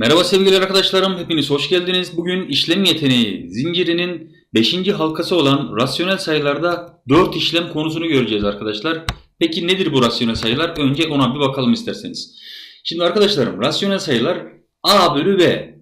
Merhaba sevgili arkadaşlarım, hepiniz hoş geldiniz. Bugün işlem yeteneği zincirinin 5. halkası olan rasyonel sayılarda 4 işlem konusunu göreceğiz arkadaşlar. Peki nedir bu rasyonel sayılar? Önce ona bir bakalım isterseniz. Şimdi arkadaşlarım rasyonel sayılar a bölü b.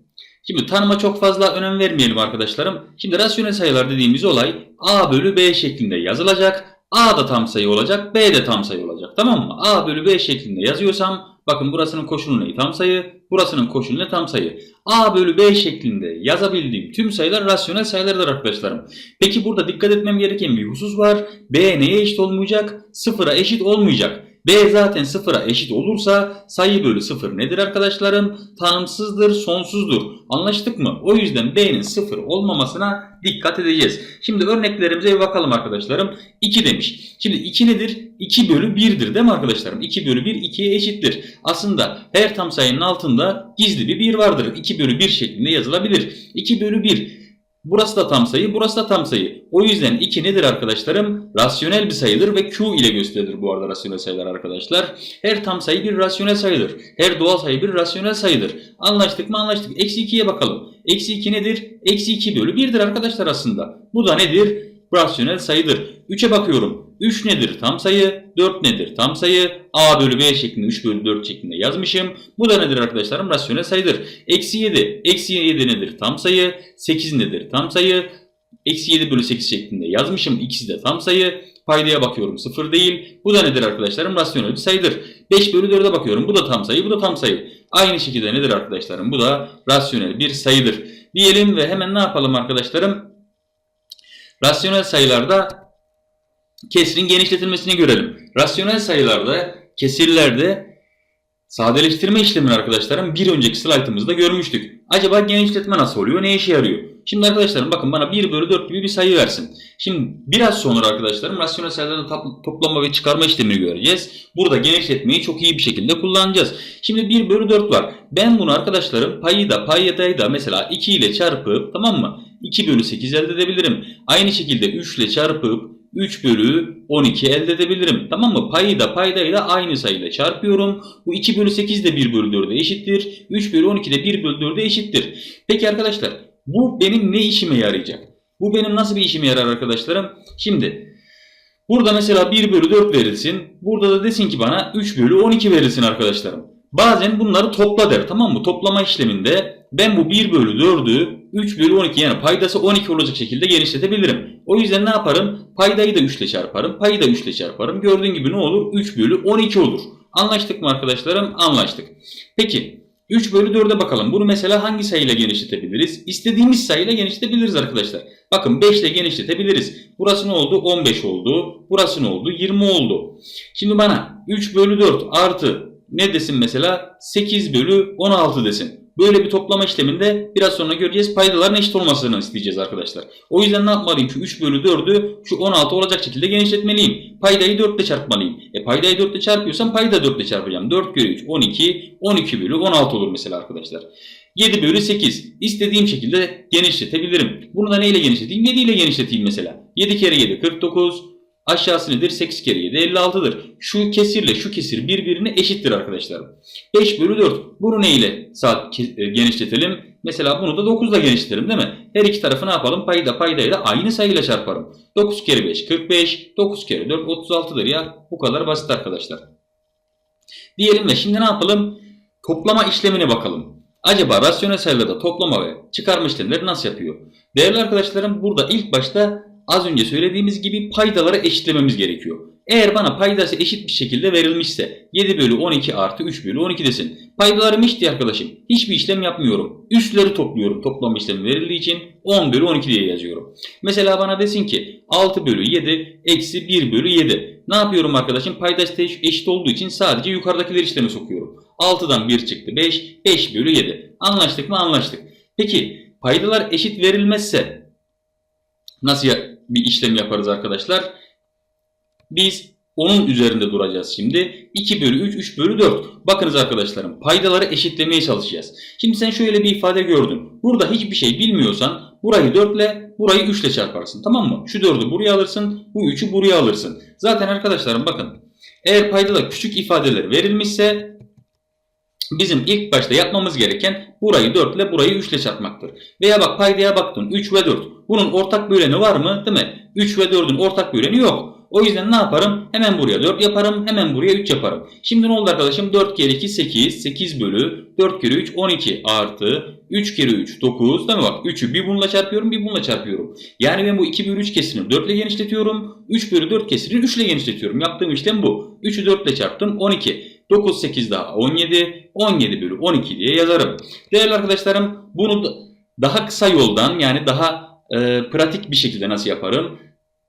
Şimdi tanıma çok fazla önem vermeyelim arkadaşlarım. Şimdi rasyonel sayılar dediğimiz olay a bölü b şeklinde yazılacak. a da tam sayı olacak, b de tam sayı olacak. Tamam mı? a bölü b şeklinde yazıyorsam Bakın burasının koşulu ne? Tam sayı. Burasının koşulu ne? Tam sayı. A bölü B şeklinde yazabildiğim tüm sayılar rasyonel sayılardır arkadaşlarım. Peki burada dikkat etmem gereken bir husus var. B neye eşit olmayacak? Sıfıra eşit olmayacak. B zaten sıfıra eşit olursa sayı bölü sıfır nedir arkadaşlarım? Tanımsızdır, sonsuzdur. Anlaştık mı? O yüzden B'nin sıfır olmamasına dikkat edeceğiz. Şimdi örneklerimize bir bakalım arkadaşlarım. 2 demiş. Şimdi 2 nedir? 2 bölü 1'dir değil mi arkadaşlarım? 2 bölü 1 2'ye eşittir. Aslında her tam sayının altında gizli bir 1 vardır. 2 bölü 1 şeklinde yazılabilir. 2 bölü 1 Burası da tam sayı, burası da tam sayı. O yüzden 2 nedir arkadaşlarım? Rasyonel bir sayıdır ve Q ile gösterilir bu arada rasyonel sayılar arkadaşlar. Her tam sayı bir rasyonel sayıdır. Her doğal sayı bir rasyonel sayıdır. Anlaştık mı? Anlaştık. Eksi 2'ye bakalım. Eksi 2 nedir? Eksi 2 bölü 1'dir arkadaşlar aslında. Bu da nedir? Rasyonel sayıdır. 3'e bakıyorum. 3 nedir? Tam sayı. 4 nedir? Tam sayı. A bölü B şeklinde 3 bölü 4 şeklinde yazmışım. Bu da nedir arkadaşlarım? Rasyonel sayıdır. Eksi 7. Eksi 7 nedir? Tam sayı. 8 nedir? Tam sayı. Eksi 7 bölü 8 şeklinde yazmışım. İkisi de tam sayı. Paydaya bakıyorum 0 değil. Bu da nedir arkadaşlarım? Rasyonel bir sayıdır. 5 bölü 4'e bakıyorum. Bu da tam sayı. Bu da tam sayı. Aynı şekilde nedir arkadaşlarım? Bu da rasyonel bir sayıdır. Diyelim ve hemen ne yapalım arkadaşlarım? Rasyonel sayılarda kesrin genişletilmesini görelim. Rasyonel sayılarda kesirlerde sadeleştirme işlemini arkadaşlarım bir önceki slaytımızda görmüştük. Acaba genişletme nasıl oluyor? Ne işe yarıyor? Şimdi arkadaşlarım bakın bana 1 bölü 4 gibi bir sayı versin. Şimdi biraz sonra arkadaşlarım rasyonel sayıların toplama ve çıkarma işlemini göreceğiz. Burada genişletmeyi çok iyi bir şekilde kullanacağız. Şimdi 1 bölü 4 var. Ben bunu arkadaşlarım payı da paydayı da mesela 2 ile çarpıp tamam mı? 2 bölü 8 elde edebilirim. Aynı şekilde 3 ile çarpıp 3 bölü 12 elde edebilirim. Tamam mı? Payı da paydayı da aynı sayıyla çarpıyorum. Bu 2 bölü 8 de 1 bölü 4'e eşittir. 3 bölü 12 de 1 bölü 4'e eşittir. Peki arkadaşlar bu benim ne işime yarayacak? Bu benim nasıl bir işime yarar arkadaşlarım? Şimdi burada mesela 1 bölü 4 verilsin. Burada da desin ki bana 3 bölü 12 verilsin arkadaşlarım. Bazen bunları topla der tamam mı? Toplama işleminde ben bu 1 bölü 4'ü 3 bölü 12 yani paydası 12 olacak şekilde genişletebilirim. O yüzden ne yaparım? Paydayı da 3 ile çarparım. Payı da 3 ile çarparım. Gördüğün gibi ne olur? 3 bölü 12 olur. Anlaştık mı arkadaşlarım? Anlaştık. Peki 3 bölü 4'e bakalım. Bunu mesela hangi sayıyla genişletebiliriz? İstediğimiz sayıyla genişletebiliriz arkadaşlar. Bakın 5 ile genişletebiliriz. Burası ne oldu? 15 oldu. Burası ne oldu? 20 oldu. Şimdi bana 3 bölü 4 artı ne desin mesela? 8 bölü 16 desin. Böyle bir toplama işleminde biraz sonra göreceğiz paydaların eşit olmasını isteyeceğiz arkadaşlar. O yüzden ne yapmalıyım? Şu 3 bölü 4'ü şu 16 olacak şekilde genişletmeliyim. Paydayı 4 ile çarpmalıyım. E paydayı 4 ile çarpıyorsam payı da 4 ile çarpacağım. 4 kere 3 12. 12 bölü 16 olur mesela arkadaşlar. 7 bölü 8. İstediğim şekilde genişletebilirim. Bunu da neyle genişleteyim? 7 ile genişleteyim mesela. 7 kere 7 49. Aşağısı nedir? 8 kere 7 56'dır. Şu kesirle şu kesir birbirine eşittir arkadaşlar. 5 bölü 4. Bunu ne ile saat genişletelim? Mesela bunu da 9 ile genişletelim değil mi? Her iki tarafı ne yapalım? Payda paydayı da aynı sayıyla çarparım. 9 kere 5 45. 9 kere 4 36'dır ya. Bu kadar basit arkadaşlar. Diyelim ve şimdi ne yapalım? Toplama işlemine bakalım. Acaba rasyonel sayılarda toplama ve çıkarma işlemleri nasıl yapıyor? Değerli arkadaşlarım burada ilk başta az önce söylediğimiz gibi paydaları eşitlememiz gerekiyor. Eğer bana paydası eşit bir şekilde verilmişse 7 bölü 12 artı 3 bölü 12 desin. Paydalarım eşit arkadaşım. Hiçbir işlem yapmıyorum. Üstleri topluyorum toplama işlemi verildiği için 10 bölü 12 diye yazıyorum. Mesela bana desin ki 6 bölü 7 eksi 1 bölü 7. Ne yapıyorum arkadaşım? Paydası eşit olduğu için sadece yukarıdakileri işlemi sokuyorum. 6'dan 1 çıktı 5. 5 bölü 7. Anlaştık mı? Anlaştık. Peki paydalar eşit verilmezse nasıl bir işlem yaparız arkadaşlar? Biz onun üzerinde duracağız şimdi. 2 bölü 3, 3 bölü 4. Bakınız arkadaşlarım paydaları eşitlemeye çalışacağız. Şimdi sen şöyle bir ifade gördün. Burada hiçbir şey bilmiyorsan burayı 4 ile burayı 3 ile çarparsın. Tamam mı? Şu 4'ü buraya alırsın. Bu 3'ü buraya alırsın. Zaten arkadaşlarım bakın. Eğer paydada küçük ifadeler verilmişse Bizim ilk başta yapmamız gereken burayı 4 ile burayı 3 ile çarpmaktır. Veya bak paydaya baktın 3 ve 4. Bunun ortak böleni var mı? Değil mi? 3 ve 4'ün ortak böleni yok. O yüzden ne yaparım? Hemen buraya 4 yaparım. Hemen buraya 3 yaparım. Şimdi ne oldu arkadaşım? 4 kere 2 8. 8 bölü 4 kere 3 12 artı 3 kere 3 9. Değil mi bak? 3'ü bir bununla çarpıyorum bir bununla çarpıyorum. Yani ben bu 2 bölü 3 kesirini 4 ile genişletiyorum. 3 bölü 4 kesirini 3 ile genişletiyorum. Yaptığım işlem bu. 3'ü 4 ile çarptım 12. 9 8 daha 17. 17 bölü 12 diye yazarım. Değerli arkadaşlarım bunu da- daha kısa yoldan yani daha e, pratik bir şekilde nasıl yaparım?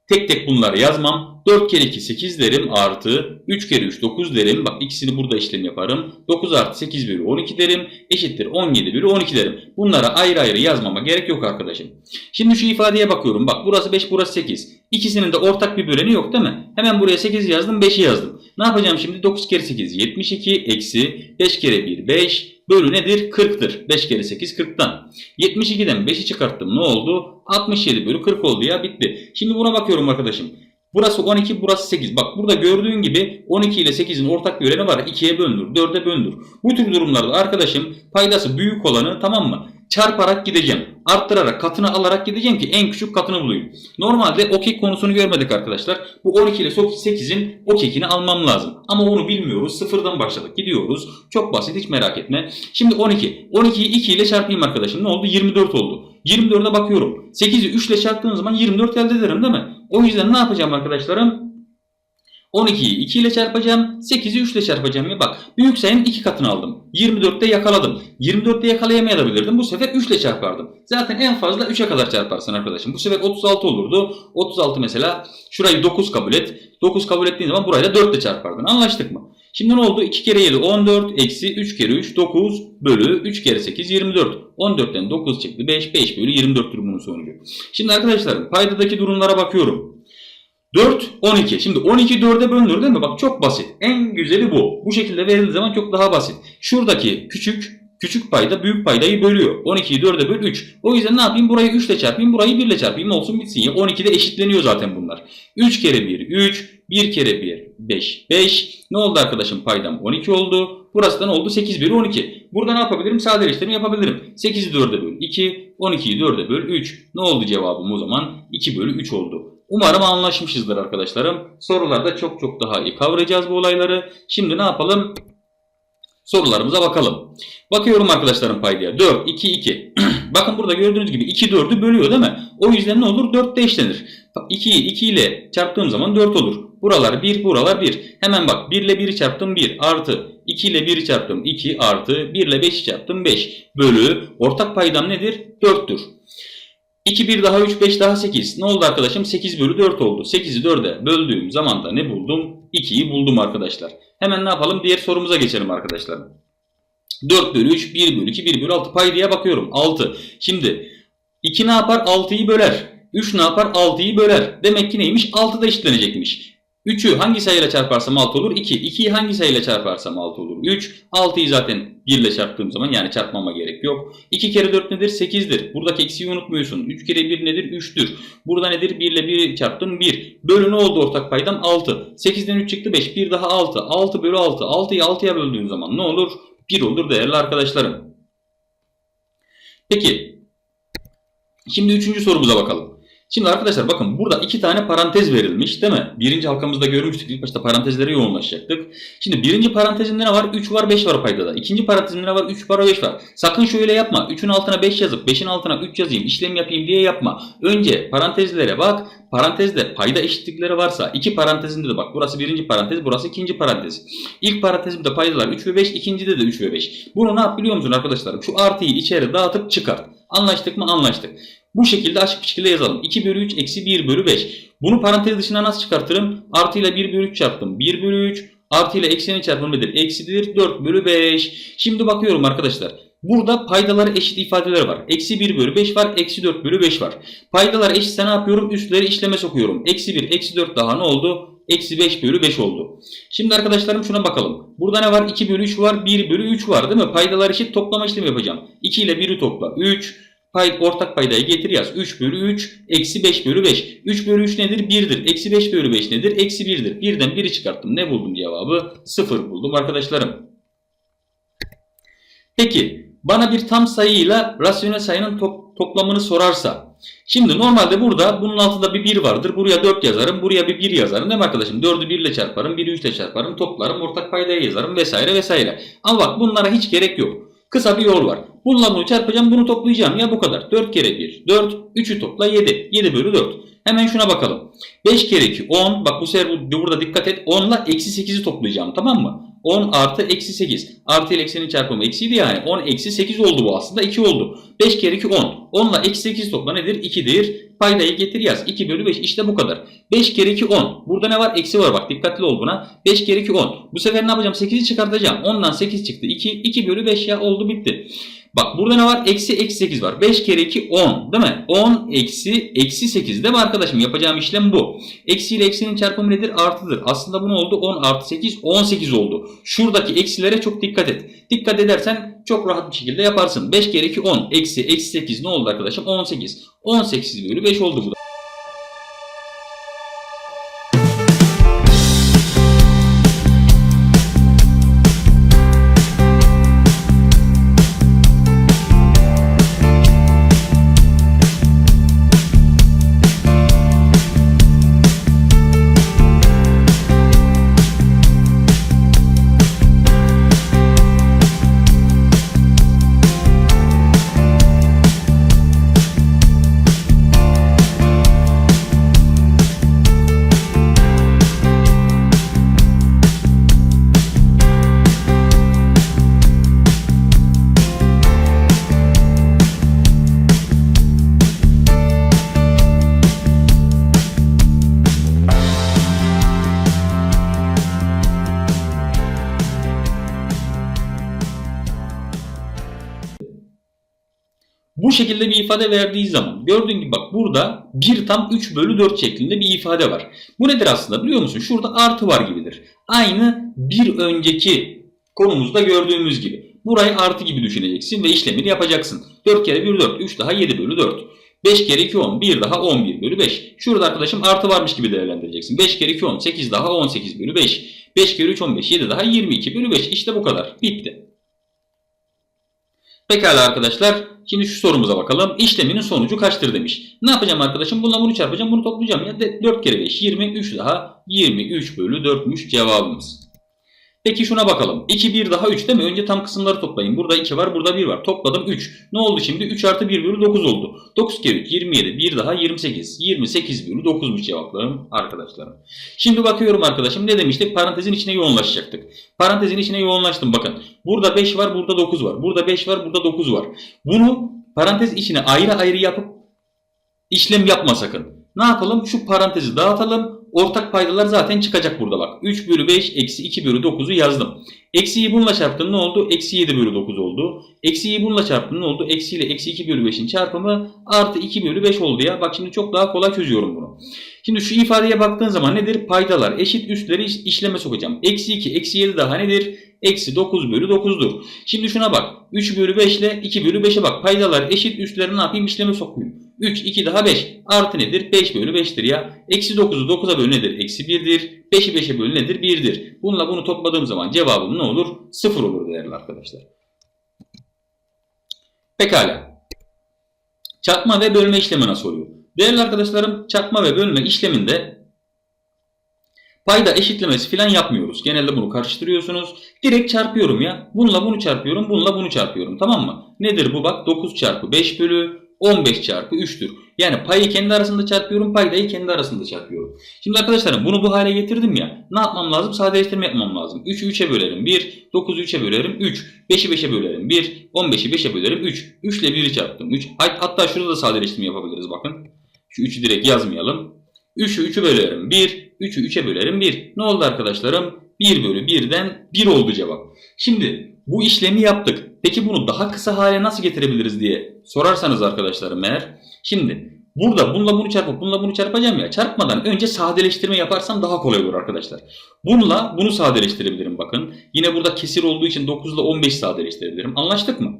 Tek tek bunları yazmam. 4 kere 2 8 derim artı 3 kere 3 9 derim. Bak ikisini burada işlem yaparım. 9 artı 8 bölü 12 derim. Eşittir 17 bölü 12 derim. Bunlara ayrı ayrı yazmama gerek yok arkadaşım. Şimdi şu ifadeye bakıyorum. Bak burası 5 burası 8. İkisinin de ortak bir böleni yok değil mi? Hemen buraya 8 yazdım 5'i yazdım. Ne yapacağım şimdi? 9 kere 8 72 eksi 5 kere 1 5 bölü nedir? 40'tır. 5 kere 8 40'tan. 72'den 5'i çıkarttım. Ne oldu? 67 bölü 40 oldu ya bitti. Şimdi buna bakıyorum arkadaşım. Burası 12, burası 8. Bak burada gördüğün gibi 12 ile 8'in ortak bir var. 2'ye bölünür, 4'e bölünür. Bu tür durumlarda arkadaşım paydası büyük olanı tamam mı? Çarparak gideceğim. Arttırarak, katını alarak gideceğim ki en küçük katını bulayım. Normalde okey konusunu görmedik arkadaşlar. Bu 12 ile 8'in okekini almam lazım. Ama onu bilmiyoruz. Sıfırdan başladık. Gidiyoruz. Çok basit hiç merak etme. Şimdi 12. 12'yi 2 ile çarpayım arkadaşım. Ne oldu? 24 oldu. 24'e bakıyorum. 8'i 3 ile çarptığım zaman 24 elde ederim değil mi? O yüzden ne yapacağım arkadaşlarım? 12'yi 2 ile çarpacağım. 8'i 3 ile çarpacağım. Ya bak büyük sayının 2 katını aldım. 24'te yakaladım. 24'te yakalayamayabilirdim. Bu sefer 3 ile çarpardım. Zaten en fazla 3'e kadar çarparsın arkadaşım. Bu sefer 36 olurdu. 36 mesela şurayı 9 kabul et. 9 kabul ettiğin zaman burayı da 4 ile çarpardın. Anlaştık mı? Şimdi ne oldu? 2 kere 7 14 eksi 3 kere 3 9 bölü 3 kere 8 24. 14'ten 9 çıktı 5 5 bölü 24'tür bunun sonucu. Şimdi arkadaşlar paydadaki durumlara bakıyorum. 4, 12. Şimdi 12 4'e bölünür değil mi? Bak çok basit. En güzeli bu. Bu şekilde verildiği zaman çok daha basit. Şuradaki küçük küçük payda büyük paydayı bölüyor. 12'yi 4'e böl 3. O yüzden ne yapayım? Burayı 3 ile çarpayım. Burayı 1 ile çarpayım. Olsun bitsin. Ya 12'de eşitleniyor zaten bunlar. 3 kere 1 3. 1 kere 1 5 5. Ne oldu arkadaşım? Paydam 12 oldu. Burası da ne oldu? 8 bölü 12. Burada ne yapabilirim? Sadeleştirme yapabilirim. 8'i 4'e böl 2. 12'yi 4'e böl 3. Ne oldu cevabım o zaman? 2 bölü 3 oldu. Umarım anlaşmışızdır arkadaşlarım. Sorularda çok çok daha iyi kavrayacağız bu olayları. Şimdi ne yapalım? Sorularımıza bakalım. Bakıyorum arkadaşlarım paydaya. 4, 2, 2. Bakın burada gördüğünüz gibi 2 4'ü bölüyor değil mi? O yüzden ne olur? 4 de eşlenir. 2'yi 2 ile çarptığım zaman 4 olur. Buralar 1, buralar 1. Hemen bak 1 ile 1'i çarptım 1 artı 2 ile 1'i çarptım 2 artı 1 ile 5'i çarptım 5 bölü ortak paydam nedir? 4'tür. 2, 1 daha 3, 5 daha 8. Ne oldu arkadaşım? 8 bölü 4 oldu. 8'i 4'e böldüğüm zaman da ne buldum? 2'yi buldum arkadaşlar. Hemen ne yapalım? Diğer sorumuza geçelim arkadaşlar. 4 bölü 3, 1 bölü 2, 1 bölü 6 paydaya bakıyorum. 6. Şimdi 2 ne yapar? 6'yı böler. 3 ne yapar? 6'yı böler. Demek ki neymiş? 6 da eşitlenecekmiş. 3'ü hangi sayıyla çarparsam 6 olur? 2. 2'yi hangi sayıyla çarparsam 6 olur? 3. 6'yı zaten 1 ile çarptığım zaman yani çarpmama gerek yok. 2 kere 4 nedir? 8'dir. Buradaki eksiği unutmuyorsun. 3 kere 1 nedir? 3'tür. Burada nedir? 1 ile 1 çarptım 1. Bölü ne oldu ortak paydam? 6. 8'den 3 çıktı 5. 1 daha 6. 6 bölü 6. 6'yı 6'ya böldüğün zaman ne olur? 1 olur değerli arkadaşlarım. Peki. Şimdi üçüncü sorumuza bakalım. Şimdi arkadaşlar bakın burada iki tane parantez verilmiş değil mi? Birinci halkamızda görmüştük. İlk başta parantezlere yoğunlaşacaktık. Şimdi birinci parantezinde ne var? 3 var 5 var paydada. İkinci parantezinde ne var? 3 var 5 var. Sakın şöyle yapma. 3'ün altına 5 yazıp 5'in altına 3 yazayım işlem yapayım diye yapma. Önce parantezlere bak. Parantezde payda eşitlikleri varsa iki parantezinde de bak burası birinci parantez burası ikinci parantez. İlk parantezimde paydalar 3 ve 5 ikincide de 3 ve 5. Bunu ne yap biliyor musun arkadaşlarım? Şu artıyı içeri dağıtıp çıkart. Anlaştık mı? Anlaştık. Bu şekilde açık bir şekilde yazalım. 2 bölü 3 eksi 1 bölü 5. Bunu parantez dışına nasıl çıkartırım? Artı ile 1 bölü 3 çarptım. 1 bölü 3 artı ile eksinin çarpımı nedir? Eksidir 4 bölü 5. Şimdi bakıyorum arkadaşlar. Burada paydaları eşit ifadeler var. Eksi 1 bölü 5 var. Eksi 4 bölü 5 var. Paydalar eşitse ne yapıyorum? Üstleri işleme sokuyorum. Eksi 1, eksi 4 daha ne oldu? Eksi 5 bölü 5 oldu. Şimdi arkadaşlarım şuna bakalım. Burada ne var? 2 bölü 3 var. 1 bölü 3 var değil mi? Paydalar eşit toplama işlemi yapacağım. 2 ile 1'i topla. 3. Pay, ortak paydayı getir yaz. 3 bölü 3 eksi 5 bölü 5. 3 bölü 3 nedir? 1'dir. Eksi 5 bölü 5 nedir? Eksi 1'dir. 1'den 1'i çıkarttım. Ne buldum cevabı? 0 buldum arkadaşlarım. Peki bana bir tam sayıyla rasyonel sayının top- toplamını sorarsa. Şimdi normalde burada bunun altında bir 1 vardır. Buraya 4 yazarım. Buraya bir 1 yazarım. Değil mi arkadaşım? 4'ü 1 ile çarparım. 1'i 3 ile çarparım. Toplarım. Ortak paydaya yazarım. Vesaire vesaire. Ama bak bunlara hiç gerek yok. Kısa bir yol var. Bununla bunu çarpacağım. Bunu toplayacağım. Ya bu kadar. 4 kere 1. 4. 3'ü topla 7. 7 bölü 4. Hemen şuna bakalım. 5 kere 2 10. Bak bu sefer bu- burada dikkat et. 10 ile eksi 8'i toplayacağım. Tamam mı? 10 artı eksi 8. Artı ile eksinin çarpımı eksiydi yani. 10 eksi 8 oldu bu aslında. 2 oldu. 5 kere 2 10. 10 ile eksi 8 topla nedir? 2'dir. Paydayı getir yaz. 2 bölü 5 işte bu kadar. 5 kere 2 10. Burada ne var? Eksi var bak dikkatli ol buna. 5 kere 2 10. Bu sefer ne yapacağım? 8'i çıkartacağım. 10'dan 8 çıktı. 2. 2 bölü 5 ya oldu bitti. Bak burada ne var? Eksi eksi 8 var. 5 kere 2 10 değil mi? 10 eksi eksi 8 değil mi arkadaşım? Yapacağım işlem bu. Eksi ile eksinin çarpımı nedir? Artıdır. Aslında bu ne oldu? 10 artı 8 18 oldu. Şuradaki eksilere çok dikkat et. Dikkat edersen çok rahat bir şekilde yaparsın. 5 kere 2 10 eksi eksi 8 ne oldu arkadaşım? 18. 18 bölü 5 oldu bu da. Şekilde bir ifade verdiği zaman gördüğün gibi bak burada 1 tam 3 bölü 4 şeklinde bir ifade var. Bu nedir aslında biliyor musun? Şurada artı var gibidir. Aynı bir önceki konumuzda gördüğümüz gibi. Burayı artı gibi düşüneceksin ve işlemini yapacaksın. 4 kere 1 4, 3 daha 7 bölü 4. 5 kere 2 10, 1 daha 11 bölü 5. Şurada arkadaşım artı varmış gibi değerlendireceksin. 5 kere 2 10, 8 daha 18 bölü 5. 5 kere 3 15, 7 daha 22 bölü 5. İşte bu kadar. Bitti. Pekala arkadaşlar. Şimdi şu sorumuza bakalım. İşleminin sonucu kaçtır demiş. Ne yapacağım arkadaşım? Bununla bunu çarpacağım. Bunu toplayacağım. Ya de 4 kere 5 23 daha 23 bölü 4'müş cevabımız. Peki şuna bakalım. 2 1 daha 3 değil mi? Önce tam kısımları toplayın. Burada 2 var burada 1 var. Topladım 3. Ne oldu şimdi? 3 artı 1 bölü 9 oldu. 9 kere 3 27. 1 daha 28. 28 bölü 9'muş cevaplarım arkadaşlarım. Şimdi bakıyorum arkadaşım ne demiştik? Parantezin içine yoğunlaşacaktık. Parantezin içine yoğunlaştım bakın. Burada 5 var burada 9 var. Burada 5 var burada 9 var. Bunu parantez içine ayrı ayrı yapıp işlem yapma sakın. Ne yapalım? Şu parantezi dağıtalım. Ortak paydalar zaten çıkacak burada bak. 3 bölü 5 eksi 2 bölü 9'u yazdım. Eksiyi bununla çarptın ne oldu? Eksi 7 bölü 9 oldu. Eksiyi bununla çarptın ne oldu? Eksi ile eksi 2 bölü 5'in çarpımı artı 2 bölü 5 oldu ya. Bak şimdi çok daha kolay çözüyorum bunu. Şimdi şu ifadeye baktığın zaman nedir? Paydalar eşit üstleri iş- işleme sokacağım. Eksi 2 eksi 7 daha nedir? Eksi 9 bölü 9'dur. Şimdi şuna bak. 3 bölü 5 ile 2 bölü 5'e bak. Paydalar eşit üstleri ne yapayım? İşleme sokayım. 3, 2 daha 5. Artı nedir? 5 bölü 5'tir ya. Eksi 9'u 9'a bölü nedir? Eksi 1'dir. 5'i 5'e bölü nedir? 1'dir. Bununla bunu topladığım zaman cevabım ne olur? 0 olur değerli arkadaşlar. Pekala. Çarpma ve bölme işlemi nasıl oluyor? Değerli arkadaşlarım çarpma ve bölme işleminde payda eşitlemesi falan yapmıyoruz. Genelde bunu karıştırıyorsunuz. Direkt çarpıyorum ya. Bununla bunu çarpıyorum, bununla bunu çarpıyorum. Tamam mı? Nedir bu bak? 9 çarpı 5 bölü 15 çarpı 3'tür. Yani payı kendi arasında çarpıyorum, paydayı kendi arasında çarpıyorum. Şimdi arkadaşlarım bunu bu hale getirdim ya. Ne yapmam lazım? Sadeleştirme yapmam lazım. 3'ü 3'e bölerim 1, 9'u 3'e bölerim 3, 5'i 5'e bölerim 1, 15'i 5'e bölerim 3. 3 ile 1'i çarptım 3. Hatta şurada da sadeleştirme yapabiliriz bakın. Şu 3'ü direkt yazmayalım. 3'ü 3'ü bölerim 1, 3'ü 3'e bölerim 1. Ne oldu arkadaşlarım? 1 bölü 1'den 1 oldu cevap. Şimdi bu işlemi yaptık. Peki bunu daha kısa hale nasıl getirebiliriz diye sorarsanız arkadaşlarım eğer. Şimdi burada bununla bunu çarpıp bununla bunu çarpacağım ya. Çarpmadan önce sadeleştirme yaparsam daha kolay olur arkadaşlar. Bununla bunu sadeleştirebilirim bakın. Yine burada kesir olduğu için 9 ile 15 sadeleştirebilirim. Anlaştık mı?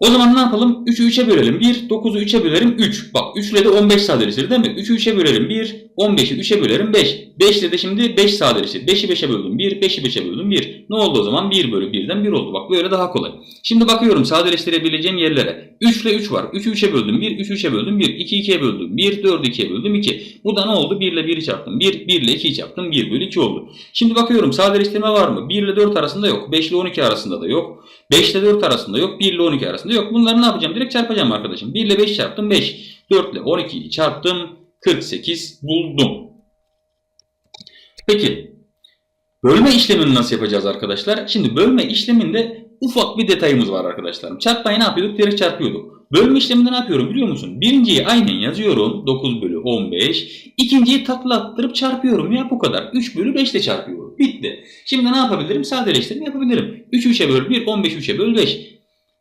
O zaman ne yapalım? 3'ü 3'e bölelim. 1, 9'u 3'e bölerim 3. Bak 3 ile de 15 sadeleştirir değil mi? 3'ü 3'e bölerim 1, 15'i 3'e bölerim 5. 5 ile de şimdi 5 sadeleştir. 5'i 5'e böldüm 1, 5'i 5'e böldüm 1. Ne oldu o zaman? 1 bölü 1'den 1 oldu. Bak böyle daha kolay. Şimdi bakıyorum sadeleştirebileceğim yerlere. 3 ile 3 var. 3'ü 3'e böldüm 1, 3'ü 3'e böldüm 1, 2'yi 2'ye böldüm 1, 4'ü 2'ye böldüm 2. Burada ne oldu? 1 ile 1'i çarptım 1, 1 ile 2'yi çarptım 1 bölü 2 oldu. Şimdi bakıyorum sadeleştirme var mı? 1 ile 4 arasında yok. 5 ile 12 arasında da yok. 5 ile 4 arasında yok. 1 ile 12 arasında yok. Bunları ne yapacağım? Direkt çarpacağım arkadaşım. 1 ile 5 çarptım 5. 4 ile 12'yi çarptım 48 buldum. Peki bölme işlemini nasıl yapacağız arkadaşlar? Şimdi bölme işleminde ufak bir detayımız var arkadaşlarım. Çarpmayı ne yapıyorduk? Direkt çarpıyorduk. Bölme işleminde ne yapıyorum biliyor musun? Birinciyi aynen yazıyorum. 9 bölü 15. İkinciyi takla attırıp çarpıyorum. Ya bu kadar. 3 bölü 5 ile çarpıyorum. Bitti. Şimdi ne yapabilirim? Sadeleştirme yapabilirim. 3 3'e böl 1, 15 3'e böl 5.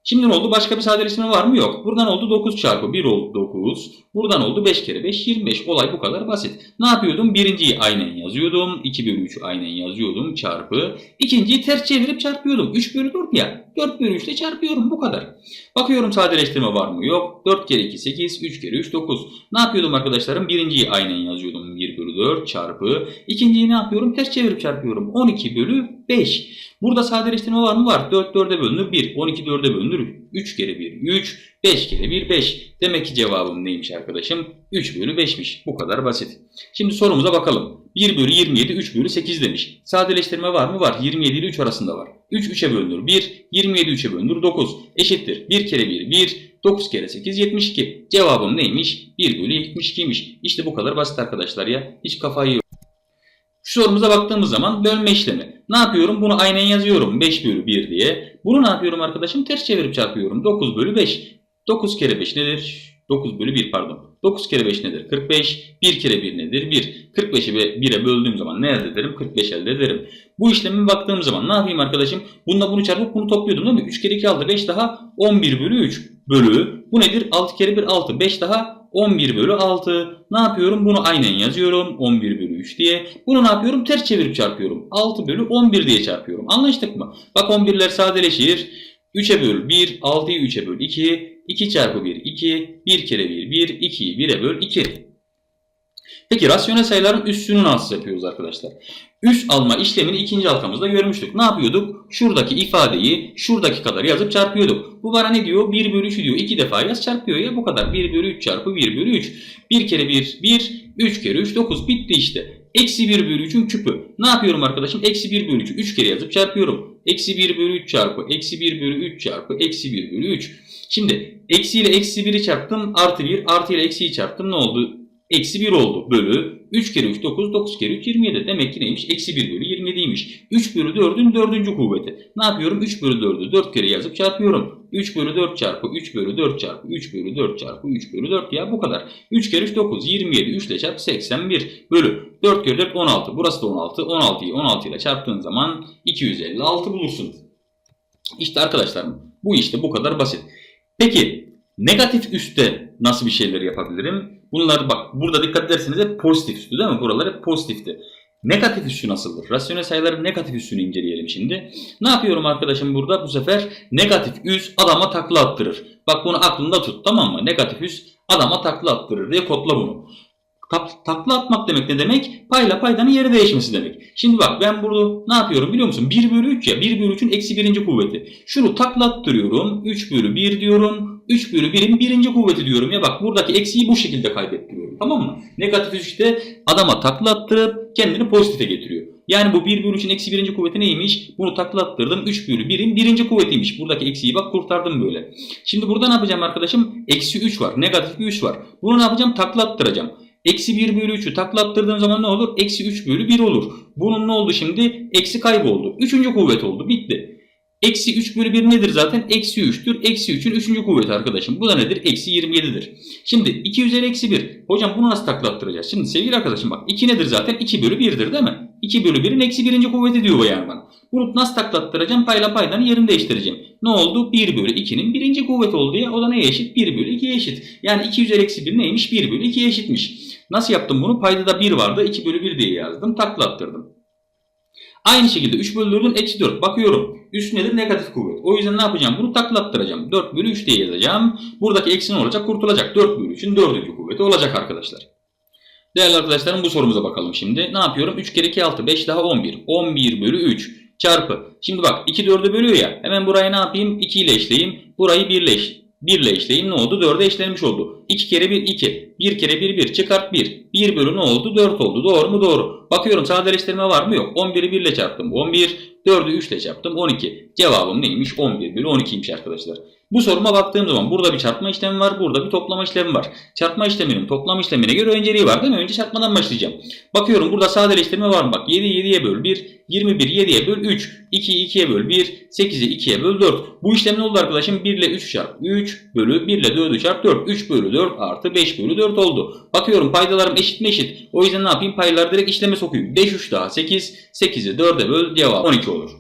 Şimdi ne oldu? Başka bir sadeleştirme var mı? Yok. Buradan oldu 9 çarpı 1 oldu 9. Buradan oldu 5 kere 5 25. Olay bu kadar basit. Ne yapıyordum? Birinciyi aynen yazıyordum. 2 bölü 3 aynen yazıyordum. Çarpı. İkinciyi ters çevirip çarpıyordum. 3 bölü 4 ya. 4 bölü 3 ile çarpıyorum. Bu kadar. Bakıyorum sadeleştirme var mı? Yok. 4 kere 2 8. 3 kere 3 9. Ne yapıyordum arkadaşlarım? Birinciyi aynen yazıyordum. 1 bölü 4 çarpı. İkinciyi ne yapıyorum? Ters çevirip çarpıyorum. 12 bölü 5. Burada sadeleştirme var mı? Var. 4 4'e bölünür 1. 12 4'e bölünür 3 kere 1 3. 5 kere 1 5. Demek ki cevabım neymiş arkadaşım? 3 bölü 5'miş. Bu kadar basit. Şimdi sorumuza bakalım. 1 bölü 27 3 bölü 8 demiş. Sadeleştirme var mı? Var. 27 ile 3 arasında var. 3 3'e bölünür 1. 27 3'e bölünür 9. Eşittir. 1 kere 1 1. 9 kere 8 72. Cevabım neymiş? 1 bölü 72'ymiş. İşte bu kadar basit arkadaşlar ya. Hiç kafayı yok. Şu sorumuza baktığımız zaman bölme işlemi. Ne yapıyorum? Bunu aynen yazıyorum 5 bölü 1 diye. Bunu ne yapıyorum arkadaşım? Ters çevirip çarpıyorum. 9 bölü 5. 9 kere 5 nedir? 9 bölü 1 pardon. 9 kere 5 nedir? 45. 1 kere 1 nedir? 1. 45'i 1'e böldüğüm zaman ne elde ederim? 45 elde ederim. Bu işlemi baktığım zaman ne yapayım arkadaşım? Bununla bunu çarpıp bunu topluyordum değil mi? 3 kere 2 aldı 5 daha 11 bölü 3 bölü. Bu nedir? 6 kere 1 6. 5 daha 11 bölü 6. Ne yapıyorum? Bunu aynen yazıyorum. 11 bölü 3 diye. Bunu ne yapıyorum? Ters çevirip çarpıyorum. 6 bölü 11 diye çarpıyorum. Anlaştık mı? Bak 11'ler sadeleşir. 3'e böl 1, 6'yı 3'e böl 2, 2 çarpı 1, 2, 1 kere 1, 1, 2'yi 1'e böl 2. Peki rasyonel sayıların üssünü nasıl yapıyoruz arkadaşlar? Üs alma işlemini ikinci halkamızda görmüştük. Ne yapıyorduk? Şuradaki ifadeyi şuradaki kadar yazıp çarpıyorduk. Bu bana ne diyor? 1 bölü 3'ü diyor. 2 defa yaz çarpıyor ya bu kadar. 1 bölü 3 çarpı 1 bölü 3. 1 kere 1 1, 3 kere 3 9 bitti işte. Eksi 1 bölü 3'ün küpü. Ne yapıyorum arkadaşım? Eksi 1 bölü 3'ü 3 kere yazıp çarpıyorum. Eksi 1 bölü 3 çarpı eksi 1 bölü 3 çarpı eksi 1 bölü 3. Şimdi eksi ile eksi 1'i çarptım artı 1 artı ile eksiyi çarptım ne oldu? Eksi 1 oldu bölü 3 kere 3 9 9 kere 3 27 demek ki neymiş? Eksi 1 bölü 27'ymiş. 3 bölü 4'ün 4. kuvveti. Ne yapıyorum? 3 bölü 4'ü 4 kere yazıp çarpıyorum. 3 bölü 4 çarpı 3 bölü 4 çarpı 3 bölü 4 çarpı 3 bölü 4 ya bu kadar. 3 kere 3 9 27 3 ile çarp 81 bölü 4 kere 4 16 burası da 16 16'yı 16 ile çarptığın zaman 256 bulursun. İşte arkadaşlarım bu işte bu kadar basit. Peki negatif üstte nasıl bir şeyler yapabilirim? Bunlar bak burada dikkat ederseniz hep pozitif üstü değil mi? Buralar hep pozitifti. Negatif üssü nasıldır? Rasyonel sayıların negatif üssünü inceleyelim şimdi. Ne yapıyorum arkadaşım burada? Bu sefer negatif üs adama takla attırır. Bak bunu aklında tut tamam mı? Negatif üs adama takla attırır diye kodla bunu. Tak, takla atmak demek ne demek? Payla paydanın yeri değişmesi demek. Şimdi bak ben burada ne yapıyorum biliyor musun? 1 bölü 3 ya. 1 bölü 3'ün eksi birinci kuvveti. Şunu takla attırıyorum. 3 bölü 1 diyorum. 3 bölü 1'in birinci kuvveti diyorum ya. Bak buradaki eksiği bu şekilde kaybettiriyorum. Tamam mı? Negatif işte adama takla attırıp kendini pozitife getiriyor. Yani bu 1 bölü 3'ün eksi birinci kuvveti neymiş? Bunu takla attırdım. 3 bölü 1'in birinci kuvvetiymiş. Buradaki eksiği bak kurtardım böyle. Şimdi burada ne yapacağım arkadaşım? Eksi 3 var. Negatif bir 3 var. Bunu ne yapacağım? Takla attıracağım. Eksi 1 bölü 3'ü taklattırdığım zaman ne olur? Eksi 3 bölü 1 olur. Bunun ne oldu şimdi? Eksi kayboldu. Üçüncü kuvvet oldu. Bitti. Eksi 3 bölü 1 nedir zaten? Eksi 3'tür. Eksi 3'ün üçüncü kuvveti arkadaşım. Bu da nedir? Eksi 27'dir. Şimdi 2 üzeri eksi 1. Hocam bunu nasıl taklattıracağız? Şimdi sevgili arkadaşım bak 2 nedir zaten? 2 bölü 1'dir değil mi? 2 bölü 1'in eksi birinci kuvveti diyor bu yani bana. Bunu nasıl taklattıracağım? Payla paydanın yerini değiştireceğim. Ne oldu? 1 bölü 2'nin birinci kuvveti oldu ya. O da neye eşit? 1 bölü 2'ye eşit. Yani 2 üzeri eksi 1 neymiş? 1 bölü 2'ye eşitmiş. Nasıl yaptım bunu? Payda da 1 vardı. 2 bölü 1 diye yazdım. Taklattırdım. Aynı şekilde 3 bölü 4'ün eksi 4. Bakıyorum. Üst nedir? Negatif kuvvet. O yüzden ne yapacağım? Bunu taklattıracağım. 4 bölü 3 diye yazacağım. Buradaki eksi ne olacak? Kurtulacak. 4 bölü 3'ün 4. kuvveti olacak arkadaşlar. Değerli arkadaşlarım bu sorumuza bakalım şimdi. Ne yapıyorum? 3 kere 2 6 5 daha 11. 11 bölü 3 çarpı. Şimdi bak 2 4'ü bölüyor ya. Hemen burayı ne yapayım? 2 ile eşleyeyim. Burayı 1 ile eş- 1 ile eşleyeyim. Ne oldu? 4'e eşlenmiş oldu. 2 kere 1 2. 1 kere 1 1. Çıkart 1. 1 bölü ne oldu? 4 oldu. Doğru mu? Doğru. Bakıyorum sadeleştirme var mı? Yok. 11'i 1 ile çarptım. 11. 4'ü 3 ile çarptım. 12. Cevabım neymiş? 11 bölü 12'ymiş arkadaşlar. Bu soruma baktığım zaman burada bir çarpma işlemi var. Burada bir toplama işlemi var. Çarpma işleminin toplam işlemine göre önceliği var değil mi? Önce çarpmadan başlayacağım. Bakıyorum burada sadeleştirme var mı? Bak 7 7'ye böl 1, 21 7'ye böl 3, 2 2'ye böl 1, 8'i 2'ye böl 4. Bu işlem ne oldu arkadaşım? 1 ile 3 çarp 3 bölü 1 ile 4'ü çarp 4. 3 bölü 4 artı 5 bölü 4 oldu. Bakıyorum paydalarım eşit mi eşit? O yüzden ne yapayım? Payları direkt işleme sokayım. 5 3 daha 8, 8'i 4'e böl cevap 12 olur.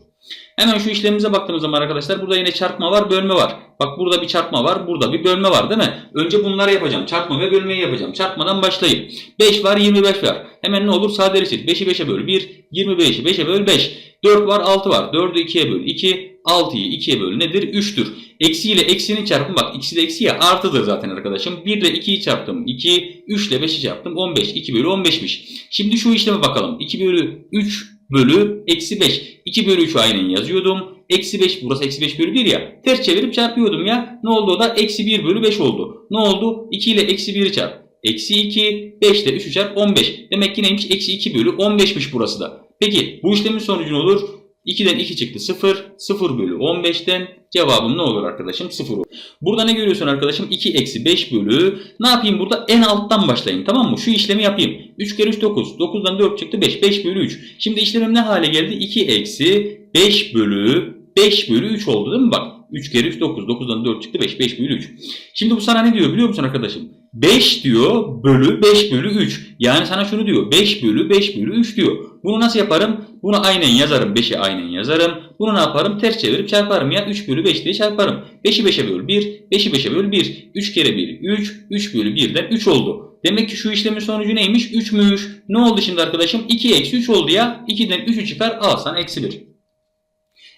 Hemen şu işlemimize baktığımız zaman arkadaşlar burada yine çarpma var, bölme var. Bak burada bir çarpma var, burada bir bölme var değil mi? Önce bunları yapacağım. Çarpma ve bölmeyi yapacağım. Çarpmadan başlayayım. 5 var, 25 var. Hemen ne olur? Sadeleştir. 5'i 5'e böl 1, 25'i 5'e böl 5. 4 var, 6 var. 4'ü 2'ye böl 2, 6'yı 2'ye böl nedir? 3'tür. Eksi ile eksinin çarpımı bak ikisi de eksi ya artıdır zaten arkadaşım. 1 ile 2'yi çarptım 2, 3 ile 5'i çarptım 15. 2 bölü 15'miş. Şimdi şu işleme bakalım. 2 bölü 3 bölü eksi 5. 2 bölü 3'ü aynen yazıyordum. Eksi 5 burası eksi 5 bölü 1 ya. Ters çevirip çarpıyordum ya. Ne oldu o da? Eksi 1 bölü 5 oldu. Ne oldu? 2 ile eksi 1'i çarp. Eksi 2, 5 ile 3'ü çarp 15. Demek ki neymiş? Eksi 2 bölü 15'miş burası da. Peki bu işlemin sonucu ne olur? 2'den 2 çıktı 0. 0 bölü 15'ten cevabım ne olur arkadaşım? 0 olur. Burada ne görüyorsun arkadaşım? 2 eksi 5 bölü. Ne yapayım burada? En alttan başlayayım tamam mı? Şu işlemi yapayım. 3 kere 3 9. 9'dan 4 çıktı 5. 5 bölü 3. Şimdi işlemim ne hale geldi? 2 eksi 5 bölü 5 bölü 3 oldu değil mi? Bak 3 kere 3 9. 9'dan 4 çıktı 5. 5 bölü 3. Şimdi bu sana ne diyor biliyor musun arkadaşım? 5 diyor bölü 5 bölü 3. Yani sana şunu diyor. 5 bölü 5 bölü 3 diyor. Bunu nasıl yaparım? Bunu aynen yazarım. 5'i aynen yazarım. Bunu ne yaparım? Ters çevirip çarparım ya. 3 bölü 5 diye çarparım. 5'i 5'e böl 1. 5'i 5'e böl 1. 3 kere 1 3. 3 bölü 1'den 3 oldu. Demek ki şu işlemin sonucu neymiş? 3'müş. Ne oldu şimdi arkadaşım? 2 eksi 3 oldu ya. 2'den 3'ü çıkar. Al sana eksi 1.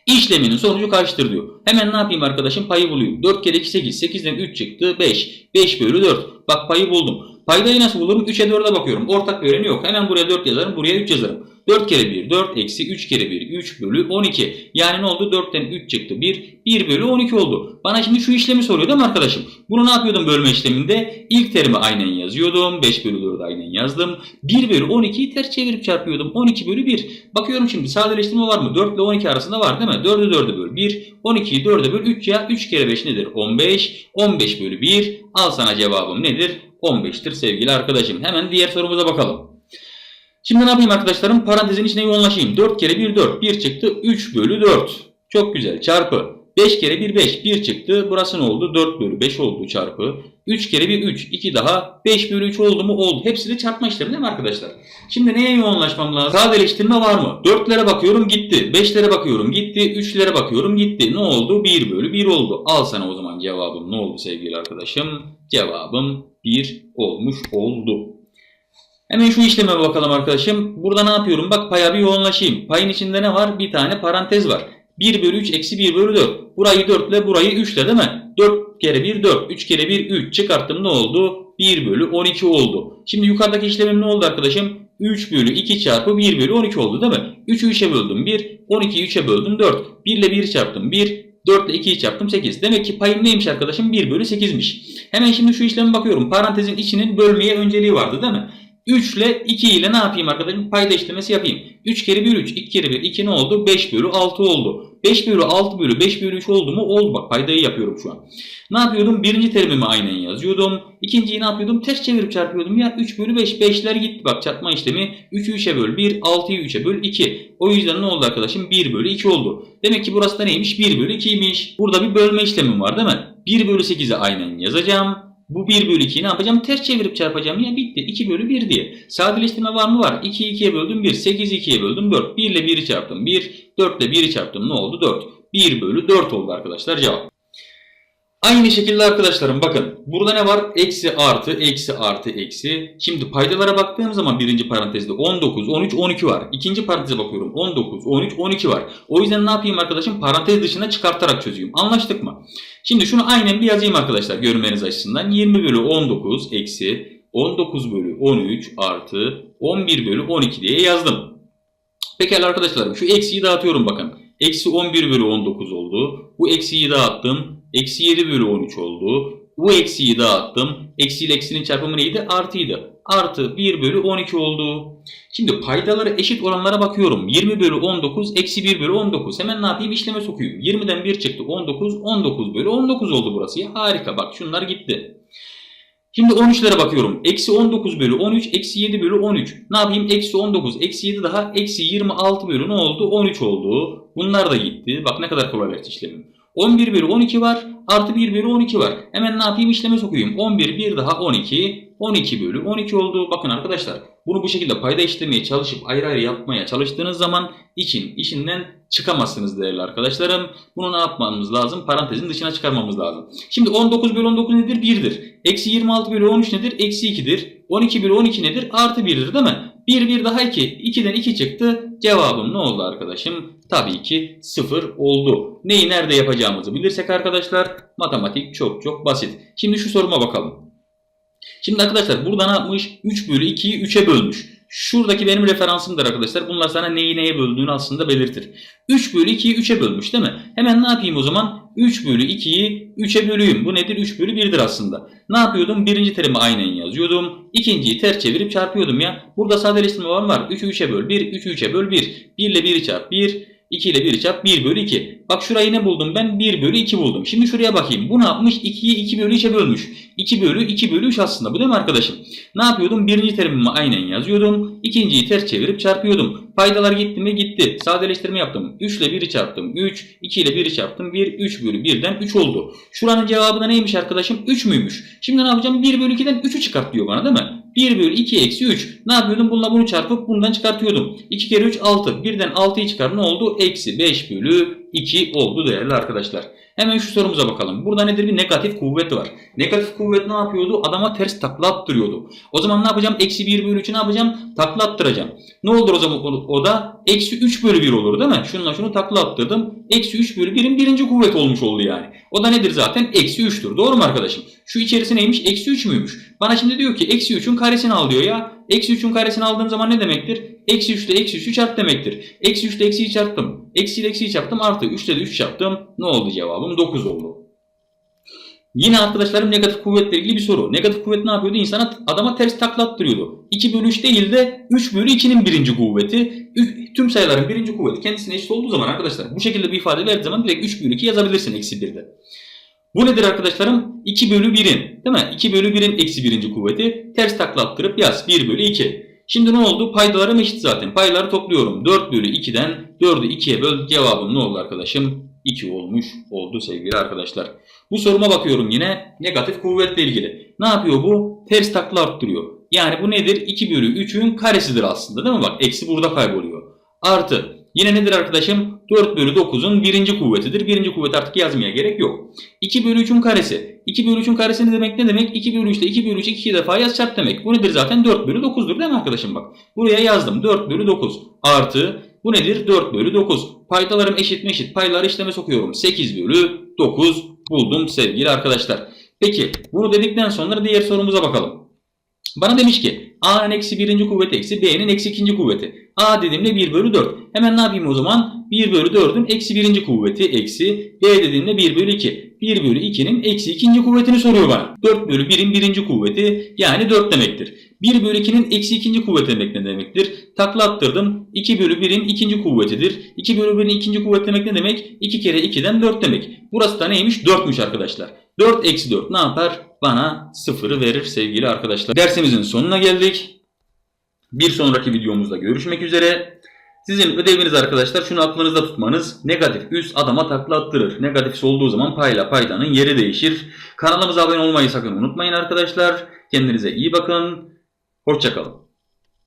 İşleminin sonucu kaçtır diyor. Hemen ne yapayım arkadaşım? Payı bulayım. 4 kere 2 8. 8'den 3 çıktı 5. 5 bölü 4. Bak payı buldum. Paydayı nasıl bulurum? 3'e 4'e bakıyorum. Ortak bir öreni yok. Hemen buraya 4 yazarım. Buraya 3 yazarım. 4 kere 1 4 eksi 3 kere 1 3 bölü 12. Yani ne oldu? 4'ten 3 çıktı 1. 1 bölü 12 oldu. Bana şimdi şu işlemi soruyor değil mi arkadaşım? Bunu ne yapıyordum bölme işleminde? İlk terimi aynen yazıyordum. 5 bölü 4'ü aynen yazdım. 1 bölü 12'yi ters çevirip çarpıyordum. 12 bölü 1. Bakıyorum şimdi sadeleştirme var mı? 4 ile 12 arasında var değil mi? 4'ü 4'e böl 1. 12'yi 4'e böl 3 ya. 3 kere 5 nedir? 15. 15 bölü 1. Al sana cevabım nedir? 15'tir sevgili arkadaşım. Hemen diğer sorumuza bakalım. Şimdi ne yapayım arkadaşlarım? Parantezin içine yoğunlaşayım. 4 kere 1 4. 1 çıktı. 3 bölü 4. Çok güzel. Çarpı. 5 kere 1 5. 1 çıktı. Burası ne oldu? 4 bölü 5 oldu çarpı. 3 kere 1 3. 2 daha. 5 bölü 3 oldu mu? Oldu. Hepsi de çarpma işlemi değil mi arkadaşlar? Şimdi neye yoğunlaşmam lazım? Sadeleştirme var mı? 4'lere bakıyorum gitti. 5'lere bakıyorum gitti. 3'lere bakıyorum gitti. Ne oldu? 1 bölü 1 oldu. Al sana o zaman cevabım ne oldu sevgili arkadaşım? Cevabım 1 olmuş oldu. Hemen şu işleme bakalım arkadaşım. Burada ne yapıyorum? Bak paya bir yoğunlaşayım. Payın içinde ne var? Bir tane parantez var. 1 bölü 3 eksi 1 bölü 4. Burayı 4 ile burayı 3 ile değil mi? 4 kere 1 4. 3 kere 1 3. Çıkarttım ne oldu? 1 bölü 12 oldu. Şimdi yukarıdaki işlemim ne oldu arkadaşım? 3 bölü 2 çarpı 1 bölü 12 oldu değil mi? 3'ü 3'e böldüm 1. 12'yi 3'e böldüm 4. 1 ile 1 çarptım 1. 4 ile 2'yi çarptım 8. Demek ki payım neymiş arkadaşım? 1 bölü 8'miş. Hemen şimdi şu işleme bakıyorum. Parantezin içinin bölmeye önceliği vardı değil mi? 3 ile 2 ile ne yapayım arkadaşım? Payda işlemesi yapayım. 3 kere 1 3, 2 kere 1 2 ne oldu? 5 bölü 6 oldu. 5 bölü 6 bölü 5 bölü 3 oldu mu? Oldu bak paydayı yapıyorum şu an. Ne yapıyordum? Birinci terimimi aynen yazıyordum. İkinciyi ne yapıyordum? Ters çevirip çarpıyordum ya. 3 bölü 5. 5'ler gitti bak çarpma işlemi. 3'ü 3'e böl 1, 6'yı 3'e böl 2. O yüzden ne oldu arkadaşım? 1 bölü 2 oldu. Demek ki burası da neymiş? 1 bölü 2'ymiş. Burada bir bölme işlemim var değil mi? 1 bölü 8'i aynen yazacağım. Bu 1 bölü 2'yi ne yapacağım? Ters çevirip çarpacağım ya bitti. 2 bölü 1 diye. Sadeleştirme var mı? Var. 2'yi 2'ye böldüm 1. 8'i 2'ye böldüm 4. 1 ile 1'i çarptım 1. 4 ile 1'i çarptım ne oldu? 4. 1 bölü 4 oldu arkadaşlar cevap. Aynı şekilde arkadaşlarım bakın burada ne var? Eksi artı eksi artı eksi. Şimdi paydalara baktığım zaman birinci parantezde 19, 13, 12 var. İkinci paranteze bakıyorum 19, 13, 12 var. O yüzden ne yapayım arkadaşım? Parantez dışına çıkartarak çözeyim. Anlaştık mı? Şimdi şunu aynen bir yazayım arkadaşlar görmeniz açısından. 20 bölü 19 eksi 19 bölü 13 artı 11 bölü 12 diye yazdım. Pekala arkadaşlarım şu eksiyi dağıtıyorum bakın. Eksi 11 bölü 19 oldu. Bu eksiyi dağıttım. Eksi 7 bölü 13 oldu. Bu eksiyi dağıttım. Eksi ile eksinin çarpımı neydi? Artıydı. Artı 1 bölü 12 oldu. Şimdi paydaları eşit olanlara bakıyorum. 20 bölü 19 eksi 1 bölü 19. Hemen ne yapayım? İşleme sokuyum. 20'den 1 çıktı 19. 19 bölü 19 oldu burası. Harika bak şunlar gitti. Şimdi 13'lere bakıyorum. Eksi 19 bölü 13, eksi 7 bölü 13. Ne yapayım? Eksi 19, eksi 7 daha, eksi 26 bölü ne oldu? 13 oldu. Bunlar da gitti. Bak ne kadar kolaylaştı işlemim. 11 bölü 12 var. Artı 1 bölü 12 var. Hemen ne yapayım? İşleme sokuyum. 11, 1 daha 12. 12 bölü 12 oldu. Bakın arkadaşlar bunu bu şekilde payda işlemeye çalışıp ayrı ayrı yapmaya çalıştığınız zaman için işinden çıkamazsınız değerli arkadaşlarım. Bunu ne yapmamız lazım? Parantezin dışına çıkarmamız lazım. Şimdi 19 bölü 19 nedir? 1'dir. Eksi 26 bölü 13 nedir? Eksi 2'dir. 12 bölü 12 nedir? Artı 1'dir değil mi? 1 1 daha 2. 2'den 2 çıktı. Cevabım ne oldu arkadaşım? Tabii ki 0 oldu. Neyi nerede yapacağımızı bilirsek arkadaşlar matematik çok çok basit. Şimdi şu soruma bakalım. Şimdi arkadaşlar burada ne yapmış? 3 bölü 2'yi 3'e bölmüş. Şuradaki benim referansımdır arkadaşlar. Bunlar sana neyi neye böldüğünü aslında belirtir. 3 bölü 2'yi 3'e bölmüş değil mi? Hemen ne yapayım o zaman? 3 bölü 2'yi 3'e bölüyüm. Bu nedir? 3 bölü 1'dir aslında. Ne yapıyordum? Birinci terimi aynen yazıyordum. İkinciyi ters çevirip çarpıyordum ya. Burada sadeleştirme var mı? Var. 3'ü 3'e böl 1, 3'ü 3'e böl 1. 1 ile 1'i çarp 1, 2 ile 1'i çarp 1 bölü 2. Bak şurayı ne buldum ben? 1 bölü 2 buldum. Şimdi şuraya bakayım. Bu ne yapmış? 2'yi 2 bölü 3'e bölmüş. 2 bölü 2 bölü 3 aslında. Bu değil mi arkadaşım? Ne yapıyordum? Birinci terimimi aynen yazıyordum. İkinciyi ters çevirip çarpıyordum. Paydalar gitti mi? Gitti. Sadeleştirme yaptım. 3 ile 1'i çarptım. 3. 2 ile 1'i çarptım. 1. 3 bölü 1'den 3 oldu. Şuranın cevabı da neymiş arkadaşım? 3 müymüş? Şimdi ne yapacağım? 1 bölü 2'den 3'ü çıkart diyor bana değil mi? 1 bölü 2 eksi 3. Ne yapıyordum? Bununla bunu çarpıp bundan çıkartıyordum. 2 kere 3 6. 1'den 6'yı çıkar ne oldu? Eksi 5 bölü 2 oldu değerli arkadaşlar. Hemen şu sorumuza bakalım. Burada nedir? Bir negatif kuvvet var. Negatif kuvvet ne yapıyordu? Adama ters takla attırıyordu. O zaman ne yapacağım? Eksi 1 bölü 3'ü ne yapacağım? Takla attıracağım. Ne olur o zaman o, da? Eksi 3 bölü 1 olur değil mi? Şununla şunu takla attırdım. Eksi 3 bölü 1'in birinci kuvvet olmuş oldu yani. O da nedir zaten? Eksi 3'tür. Doğru mu arkadaşım? Şu içerisi neymiş? Eksi 3 müymüş? Bana şimdi diyor ki eksi 3'ün karesini al diyor ya. Eksi 3'ün karesini aldığım zaman ne demektir? Eksi 3 ile eksi 3'ü çarp demektir. Eksi 3 ile eksiyi çarptım. Eksi ile eksiyi çarptım artı 3 ile de 3 çarptım. Ne oldu cevabım? 9 oldu. Yine arkadaşlarım negatif kuvvetle ilgili bir soru. Negatif kuvvet ne yapıyordu? İnsana adama ters taklattırıyordu. 2 bölü 3 değil de 3 bölü 2'nin birinci kuvveti. Tüm sayıların birinci kuvveti kendisine eşit olduğu zaman arkadaşlar bu şekilde bir ifade verdiği zaman direkt 3 bölü 2 yazabilirsin eksi 1'de. Bu nedir arkadaşlarım? 2 bölü 1'in değil mi? 2 bölü 1'in eksi birinci kuvveti. Ters taklattırıp yaz. 1 bölü 2. Şimdi ne oldu? Paydalarım eşit zaten. Payları topluyorum. 4 bölü 2'den 4'ü 2'ye böl. Cevabım ne oldu arkadaşım? 2 olmuş oldu sevgili arkadaşlar. Bu soruma bakıyorum yine negatif kuvvetle ilgili. Ne yapıyor bu? Ters takla arttırıyor. Yani bu nedir? 2 bölü 3'ün karesidir aslında değil mi? Bak eksi burada kayboluyor. Artı yine nedir arkadaşım? 4 bölü 9'un birinci kuvvetidir. Birinci kuvvet artık yazmaya gerek yok. 2 bölü 3'ün karesi. 2 bölü 3'ün karesi ne demek? Ne demek? 2 bölü 3 ile 2 bölü 3 2 defa yaz çarp demek. Bu nedir zaten? 4 bölü 9'dur değil mi arkadaşım bak. Buraya yazdım. 4 bölü 9 artı bu nedir? 4 bölü 9. Paydalarım eşit mi eşit? Payları işleme sokuyorum. 8 bölü 9 buldum sevgili arkadaşlar. Peki bunu dedikten sonra diğer sorumuza bakalım. Bana demiş ki A'nın eksi birinci kuvveti eksi B'nin eksi ikinci kuvveti. A dediğimde 1 bölü 4. Hemen ne yapayım o zaman? 1 bölü 4'ün eksi birinci kuvveti eksi B dediğimde 1 bölü 2. 1 bölü 2'nin eksi ikinci kuvvetini soruyor bana. 4 bölü 1'in birinci kuvveti yani 4 demektir. 1 bölü 2'nin eksi ikinci kuvveti demek ne demektir? Takla attırdım. 2 bölü 1'in ikinci kuvvetidir. 2 bölü 1'in ikinci kuvveti demek ne demek? 2 kere 2'den 4 demek. Burası da neymiş? 4'müş arkadaşlar. 4 eksi 4 ne yapar? Bana 0'ı verir sevgili arkadaşlar. Dersimizin sonuna geldik. Bir sonraki videomuzda görüşmek üzere. Sizin ödeviniz arkadaşlar şunu aklınızda tutmanız. Negatif üst adama takla attırır. Negatif olduğu zaman payla paydanın yeri değişir. Kanalımıza abone olmayı sakın unutmayın arkadaşlar. Kendinize iyi bakın. Hoşçakalın.